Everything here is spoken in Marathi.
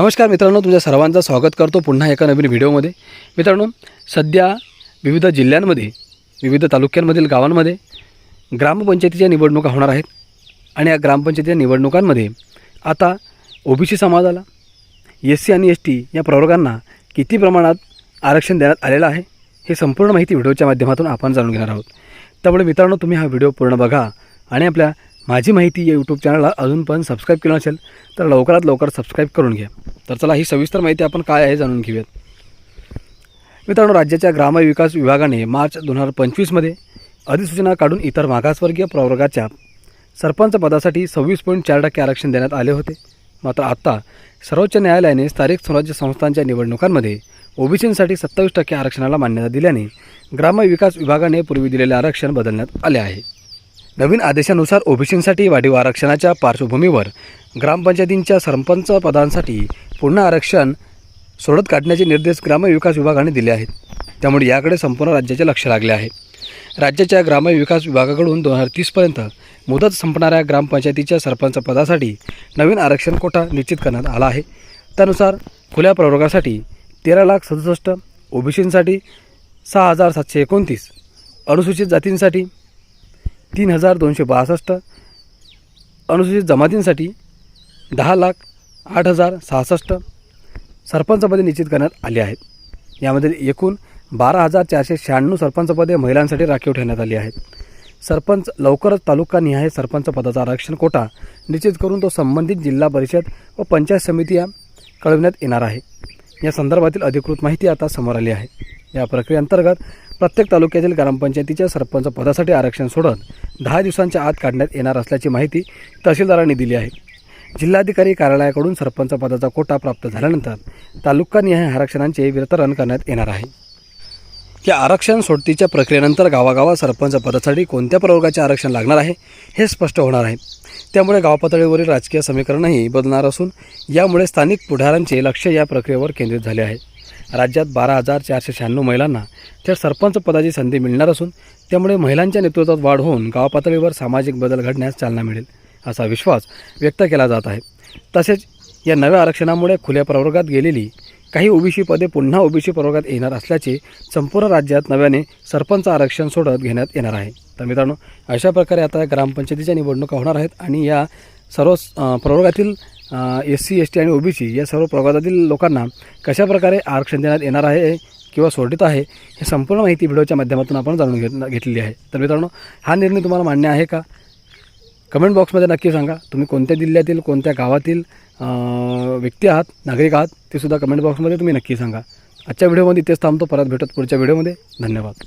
नमस्कार मित्रांनो तुमच्या सर्वांचं स्वागत करतो पुन्हा एका नवीन व्हिडिओमध्ये. मित्रांनो सध्या विविध जिल्ह्यांमध्ये विविध तालुक्यांमधील गावांमध्ये ग्रामपंचायतीच्या निवडणुका होणार आहेत आणि या ग्रामपंचायतीच्या निवडणुकांमध्ये आता ओबीसी समाजाला एस सी आणि एस टी या प्रवर्गांना किती प्रमाणात आरक्षण देण्यात आलेलं आहे हे संपूर्ण माहिती व्हिडिओच्या माध्यमातून आपण जाणून घेणार आहोत. त्यामुळे मित्रांनो तुम्ही हा व्हिडिओ पूर्ण बघा आणि आपल्या माझी माहिती या यूट्यूब चॅनलला अजून पण सबस्क्राईब केलं नसेल तर लवकरात लवकर सबस्क्राईब करून घ्या. तर चला ही सविस्तर माहिती आपण काय आहे जाणून घेऊयात. मित्रांनो राज्याच्या ग्रामविकास विभागाने मार्च दोन हजार पंचवीसमध्ये अधिसूचना काढून इतर मागासवर्गीय प्रवर्गाच्या सरपंच पदासाठी सव्वीस पॉईंट चार टक्के आरक्षण देण्यात आले होते. मात्र आत्ता सर्वोच्च न्यायालयाने स्थानिक स्वराज्य संस्थांच्या निवडणुकांमध्ये ओबीसींसाठी सत्तावीस टक्के आरक्षणाला मान्यता दिल्याने ग्रामविकास विभागाने पूर्वी दिलेले आरक्षण बदलण्यात आले आहे. नवीन आदेशानुसार ओबीसींसाठी वाढीव आरक्षणाच्या पार्श्वभूमीवर ग्रामपंचायतींच्या सरपंच पदांसाठी पुन्हा आरक्षण सोडत काढण्याचे निर्देश ग्रामविकास विभागाने दिले आहेत. त्यामुळे याकडे संपूर्ण राज्याचे लक्ष लागले आहे. राज्याच्या ग्रामविकास विभागाकडून दोन हजार तीसपर्यंत मुदत संपणाऱ्या ग्रामपंचायतीच्या सरपंच पदासाठी नवीन आरक्षण कोटा निश्चित करण्यात आला आहे. त्यानुसार खुल्या प्रवर्गासाठी तेरा लाख सदुसष्ट ओबीसींसाठी सहा हजार सातशे एकोणतीस अनुसूचित जातींसाठी तीन हजार दोनशे बासष्ट. अनुसूचित जमातींसाठी दहा लाख आठ हजार सहासष्ट सरपंचपदे निश्चित करण्यात आली आहेत. यामध्ये एकूण बारा हजार चारशे शहाण्णव सरपंचपदे महिलांसाठी राखीव ठेवण्यात आली आहेत. सरपंच लवकरच तालुकानिहाय सरपंच पदाचा आरक्षण कोटा निश्चित करून तो संबंधित जिल्हा परिषद व पंचायत समिती या कळविण्यात येणार आहे. या संदर्भातील अधिकृत माहिती आता समोर आली आहे. या प्रक्रियेअंतर्गत प्रत्येक तालुक्यातील ग्रामपंचायतीच्या सरपंच पदासाठी आरक्षण सोडत दहा दिवसांच्या आत काढण्यात येणार असल्याची माहिती तहसीलदारांनी दिली आहे. जिल्हाधिकारी कार्यालयाकडून सरपंच पदाचा कोटा प्राप्त झाल्यानंतर तालुकानिहाय आरक्षणांचे वितरण करण्यात येणार आहे. या आरक्षण सोडतीच्या प्रक्रियेनंतर गावागावात सरपंच पदासाठी कोणत्या प्रवर्गाचे आरक्षण लागणार आहे हे स्पष्ट होणार आहे. त्यामुळे गावपातळीवरील राजकीय समीकरणही बदलणार असून यामुळे स्थानिक पुढाऱ्यांचे लक्ष या प्रक्रियेवर केंद्रित झाले आहे. राज्यात बारा हजार चारशे शहाण्णव महिलांना थेट सरपंच पदाची संधी मिळणार असून त्यामुळे महिलांच्या नेतृत्वात वाढ होऊन गावपातळीवर सामाजिक बदल घडण्यास चालना मिळेल असा विश्वास व्यक्त केला जात आहे. तसेच या नव्या आरक्षणामुळे खुल्या प्रवर्गात गेलेली काही ओबीसी पदे पुन्हा ओबीसी प्रवर्गात येणार असल्याचे संपूर्ण राज्यात नव्याने सरपंच आरक्षण सोडत घेण्यात येणार आहे. तर मित्रांनो अशा प्रकारे आता ग्रामपंचायतीच्या निवडणुका होणार आहेत आणि या सर्व प्रवर्गातील एस सी एस टी आणि ओबीसी या सर्व प्रवर्गातील लोकांना कशाप्रकारे आरक्षण देण्यात येणार आहे किंवा सोडित आहे हे संपूर्ण माहिती व्हिडिओच्या माध्यमातून आपण जाणून घेत घेतलेली आहे. तर मित्रांनो हा निर्णय तुम्हाला मान्य आहे का? कमेंट बॉक्समध्ये नक्की सांगा. तुम्ही कोणत्या जिल्ह्यातील कोणत्या गावातील व्यक्ती आहात नागरिक आहात ते सुद्धा कमेंट बॉक्समध्ये तुम्ही नक्की सांगा. आजच्या व्हिडिओमध्ये इथेच थांबतो. परत भेटत पुढच्या व्हिडिओमध्ये. धन्यवाद.